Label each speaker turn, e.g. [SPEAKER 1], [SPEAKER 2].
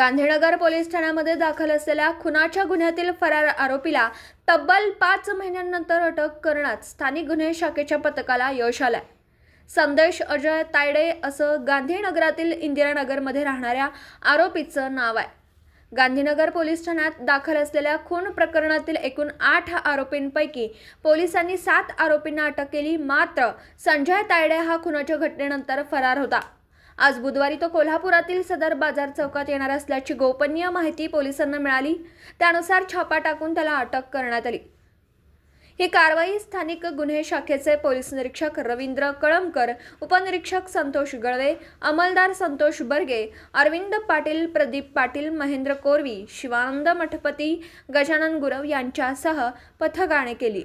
[SPEAKER 1] Gandhinagar police ठाण्यामध्ये दाखल असलेल्या खुनाच्या गुन्ह्यातील फरार आरोपीला तब्बल पाच महिन्यांनंतर अटक करण्यात स्थानिक गुन्हे शाखेच्या पथकाला यश आलंय. संदेश अजय तायडे असं गांधीनगरातील इंदिरानगरमध्ये राहणाऱ्या आरोपीचं नाव आहे. गांधीनगर पोलीस ठाण्यात दाखल असलेल्या खून प्रकरणातील एकूण आठ आरोपींपैकी पोलिसांनी सात आरोपींना अटक केली मात्र संजय तायडे हा खुनाच्या घटनेनंतर फरार होता. आज बुधवारी तो कोल्हापुरातील सदर बाजार चौकात येणार असल्याची गोपनीय माहिती पोलिसांना मिळाली. त्यानुसार छापा टाकून त्याला अटक करण्यात आली. ही कारवाई स्थानिक गुन्हे शाखेचे पोलीस निरीक्षक रवींद्र कळमकर उपनिरीक्षक संतोष गळवे अंमलदार संतोष बर्गे अरविंद पाटील प्रदीप पाटील महेंद्र कोरवी शिवानंद मठपती गजानन गुरव यांच्यासह पथकाने केली.